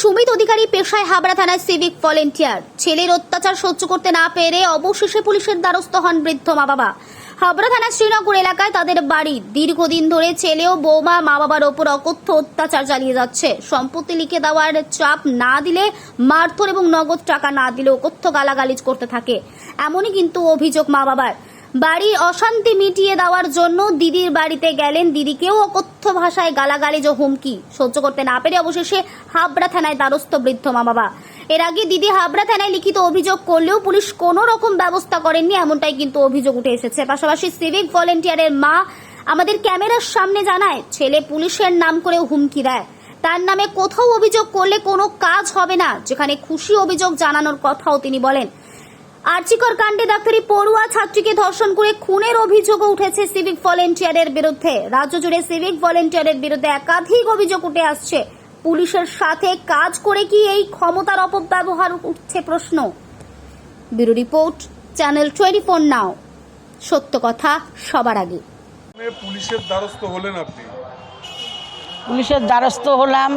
সুমিত অধিকারী পেশায় হাবড়া থানায় civic volunteer. ছেলের অত্যাচার সহ্য করতে না পেরে অবশেষে পুলিশের দ্বারস্থ হন বৃদ্ধ মা বাবা হাবড়া থানা শ্রীনগর এলাকায় তাদের বাড়ি। দীর্ঘদিন ধরে ছেলে ও বৌমা মা বাবার ওপর অকথ্য অত্যাচার চালিয়ে যাচ্ছে। সম্পত্তি লিখে দেওয়ার চাপ না দিলে মারধর এবং নগদ টাকা না দিলে অকথ্য গালাগালিজ করতে থাকে। এমনই কিন্তু অভিযোগ মা বাবার বাড়ির অশান্তি মিটিয়ে দেওয়ার জন্য দিদির বাড়িতে গেলেন দিদিকেও অকথ্য ভাষায় গালাগালি যে হুমকি। সহ্য করতে না পেরে অবশেষে হাবড়া থানায় দ্বারস্থ বৃদ্ধ মা বাবা এর আগে দিদি হাবড়া থানায় লিখিত অভিযোগ করলেও পুলিশ কোনো রকম ব্যবস্থা করেননি, এমনটাই কিন্তু অভিযোগ উঠে এসেছে। পাশাপাশি সিভিক ভলেন্টিয়ারের মা আমাদের ক্যামেরার সামনে জানায়, ছেলে পুলিশের নাম করে হুমকি দেয়। তার নামে কোথাও অভিযোগ করলে কোনো কাজ হবে না। যেখানে খুশি অভিযোগ জানানোর কথাও তিনি বলেন। আর্চিকর কাণ্ডে ডাক্তারি পড়ুয়া ছাত্রীকে ধর্ষণ করে খুনের অভিযোগও উঠেছে সিভিক ভলেন্টিয়ারের বিরুদ্ধে। রাজ্য জুড়ে সিভিক ভলেন্টিয়ারের বিরুদ্ধে একাধিক অভিযোগ উঠে আসছে। পুলিশের সাথে কাজ করে কি এই ক্ষমতার অপব্যবহার উঠছে প্রশ্ন। Bureau report channel twenty four now. সত্য কথা সবার আগে। মানে পুলিশের দ্বারস্থ হলেন আপনি? পুলিশের দ্বারস্থ হলাম।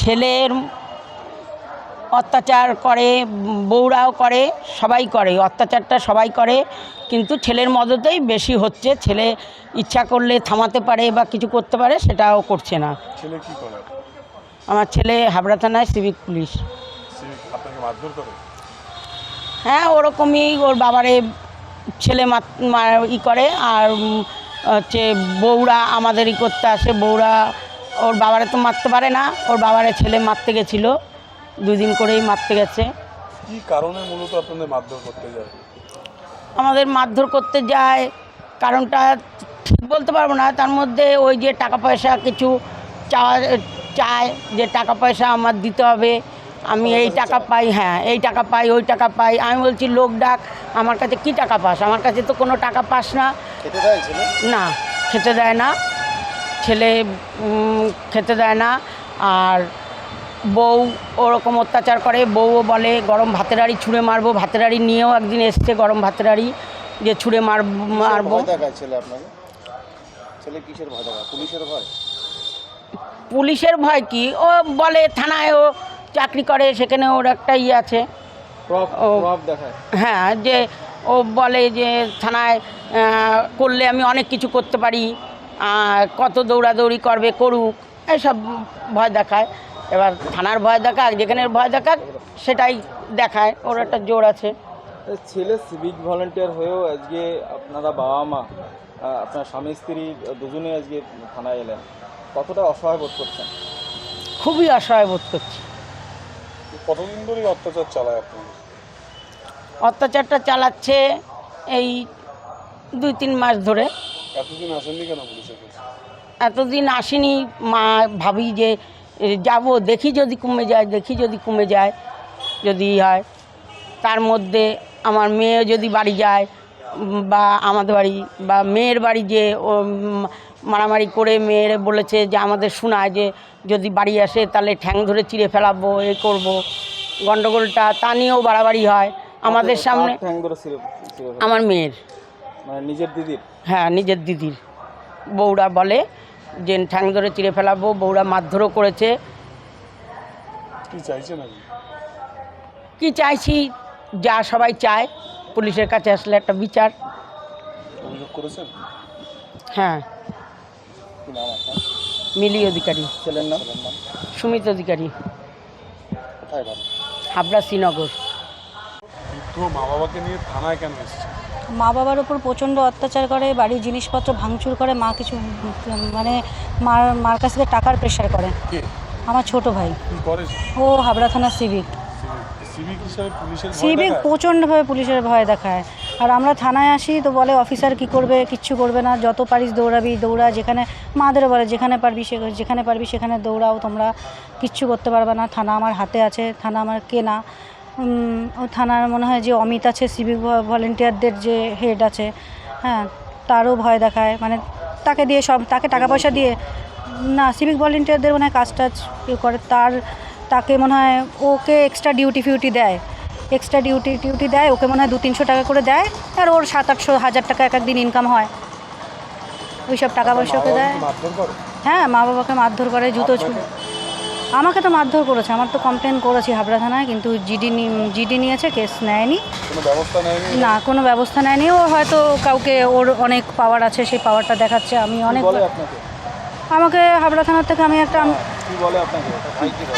ছেলের অত্যাচার করে বউরাও করে সবাই করে অত্যাচারটা সবাই করে কিন্তু ছেলের মদতেই বেশি হচ্ছে। ছেলে ইচ্ছা করলে থামাতে পারে বা কিছু করতে পারে সেটাও করছে না। ছেলে কি করে? আমার ছেলে হাবড়া থানায় সিভিক পুলিশ। হ্যাঁ ওরকমই ওর বাবারে ছেলে ই করে আর হচ্ছে বউরা আমাদেরই করতে আসে বউরা ওর বাবারে তো মারতে পারে না ওর বাবারে ছেলে মারতে গেছিল। দুদিন করেই মারতে গেছে। কি কারণে মূলত আপনাদের মারধর করতে যায়? আমাদের মারধর করতে যায় কারণটা ঠিক বলতে পারব না। তার মধ্যে ওই যে টাকা পয়সা কিছু চাওয়া চায় যে টাকা পয়সা আমার দিতে হবে। আমি এই টাকা পাই হ্যাঁ এই টাকা পাই ওই টাকা পাই। আমি বলছি লোক ডাক আমার কাছে কি টাকা পাস? আমার কাছে তো কোনো টাকা পাস না। না খেতে দেয় না। ছেলে খেতে দেয় না। আর বউ ওরকম অত্যাচার করে বউও বলে গরম ভাতের হাঁড়ি ছুঁড়ে মারবো ভাতের হাঁড়ি নিয়েও একদিন এসছে গরম ভাতের হাঁড়ি যে ছুঁড়ে মার মারবো। পুলিশের ভয়? কি? ও বলে থানায় ও চাকরি করে সেখানে ওর একটা ইয়ে আছে। হ্যাঁ যে ও বলে যে থানায় করলে আমি অনেক কিছু করতে পারি কত দৌড়াদৌড়ি করবে করুক এসব ভয় দেখায়। এবার থানার ভয় দেখাক যেখানে ভয় দেখাক সেটাই দেখায়। ওর একটা জোর আছে। ছেলে সিভিক ভলেন্টিয়ার হয়েও আজকে আপনারা বাবা মা আপনার স্বামী স্ত্রী দুজনেই আজকে থানায় এলেন। কতটা অসহায় বোধ করছেন? খুবই অসহায় বোধ করছি। কতদিন ধরে অত্যাচার চালায় আপনাদের অত্যাচারটা চালাচ্ছে এই দুই তিন মাস ধরে। এতদিন আসেননি কেন পুলিশের কাছে? এতদিন আসেনি মা ভাবি যে যাব দেখি যদি কমে যায় দেখি যদি কমে যায় যদি হয়। তার মধ্যে আমার মেয়ে যদি বাড়ি যায় বা আমাদের বাড়ি বা মেয়ের বাড়ি যে ও মারামারি করে মেয়ের বলেছে যে আমাদের শোনায় যে যদি বাড়ি আসে তাহলে ঠ্যাং ধরে চিড়ে ফেলাবো এ করব। গণ্ডগোলটা তা নিয়েও বাড়াবাড়ি হয়। আমাদের সামনে? আমার মেয়ের। মানে নিজের দিদির? হ্যাঁ নিজের দিদির। বউরা বলে যে ঠ্যাং ধরে চিড়ে ফেলাবো বউরা মারধরও করেছে। কি চাইছেন কি চাইছি যা সবাই চায় পুলিশের কাছে আসলে একটা বিচার। করেছেন? হ্যাঁ। মিলি অধিকারী। ছেলের নাম? নাম সুমিত অধিকারী। হাবড়া শ্রীনগর। মা বাবাকে নিয়ে থানায় কেন এসেছে মা বাবার ওপর প্রচণ্ড অত্যাচার করে বাড়ির জিনিসপত্র ভাঙচুর করে মা কিছু মানে মার মার কাছ থেকে টাকার প্রেশার করে। আমার ছোট ভাই। ও হাবড়া থানা সিভিক সিভিক? প্রচণ্ডভাবে পুলিশের ভয় দেখায়। আর আমরা থানায় আসি তো বলে অফিসার কি করবে? কিচ্ছু করবে না। যত পারিস দৌড়াবি দৌড়া। যেখানে মাদেরও বলে যেখানে পারবি সে যেখানে পারবি সেখানে দৌড়াও তোমরা। কিচ্ছু করতে পারবে না। থানা আমার হাতে আছে। থানা আমার কেনা ও থানার মনে হয় যে অমিত আছে সিভিক ভলেন্টিয়ারদের যে হেড আছে হ্যাঁ তারও ভয় দেখায়। মানে তাকে দিয়ে সব তাকে টাকা পয়সা দিয়ে না সিভিক ভলেন্টিয়ারদের মনে হয় কাজ টাজ করে। তার তাকে মনে হয় ওকে এক্সট্রা ডিউটি ফিউটি দেয়। এক্সট্রা ডিউটি টিউটি দেয় ওকে মনে হয় দু তিনশো টাকা করে দেয় আর ওর সাত আটশো হাজার টাকা এক একদিন ইনকাম হয়। ওই সব টাকা পয়সা ওকে দেয়। হ্যাঁ মা বাবাকে মারধর করে জুতো ছুঁ আমাকে তো মারধর করেছে আমার তো কমপ্লেন করেছি হাবড়া থানায় কিন্তু জিডি জিডি নিয়েছে কেস নেয়নি। না কোনো ব্যবস্থা নেয়নি। ও হয়তো কাউকে ওর অনেক পাওয়ার আছে সেই পাওয়ারটা দেখাচ্ছে আমি অনেক আমাকে হাবড়া থানার থেকে আমি একটা আপনাকে?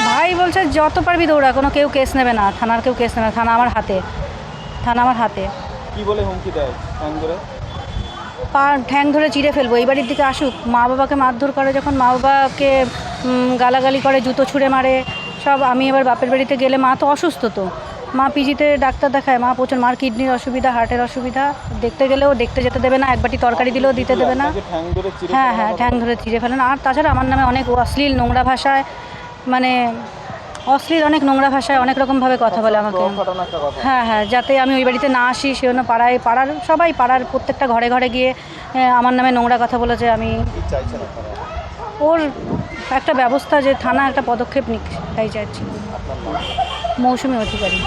ভাই বলছে যত পারবি দৌড়া কোনো কেউ কেস নেবে না থানার কেউ কেস নেবে না থানা আমার হাতে থানা আমার হাতে। কি বলে হুমকি দেয় পা ঠ্যাং ধরে চিড়ে ফেলব এই বাড়ির দিকে আসুক। মা বাবাকে মারধর করে যখন মা বাবাকে গালাগালি করে জুতো ছুঁড়ে মারে সব আমি এবার বাপের বাড়িতে গেলে মা তো অসুস্থ তো। মা পিজিতে ডাক্তার দেখায় মা প্রচুর মার কিডনির অসুবিধা হার্টের অসুবিধা। দেখতে গেলেও দেখতে যেতে দেবে না এক বাটি তরকারি দিলেও দিতে দেবে না। হ্যাঁ হ্যাঁ ঠ্যাং ধরে চিড়ে ফেলেন আর তাছাড়া আমার নামে অনেক অশ্লীল নোংরা ভাষায় মানে অশ্লীল অনেক নোংরা ভাষায় অনেক রকমভাবে কথা বলে আমাকে। হ্যাঁ হ্যাঁ যাতে আমি ওই বাড়িতে না আসি সে জন্য পাড়ায় পাড়ার সবাই পাড়ার প্রত্যেকটা ঘরে ঘরে গিয়ে আমার নামে নোংরা কথা বলেছে আমি ওর একটা ব্যবস্থা যে থানা একটা পদক্ষেপ নিক তাই চাইছি। মৌসুমি অধিকারী।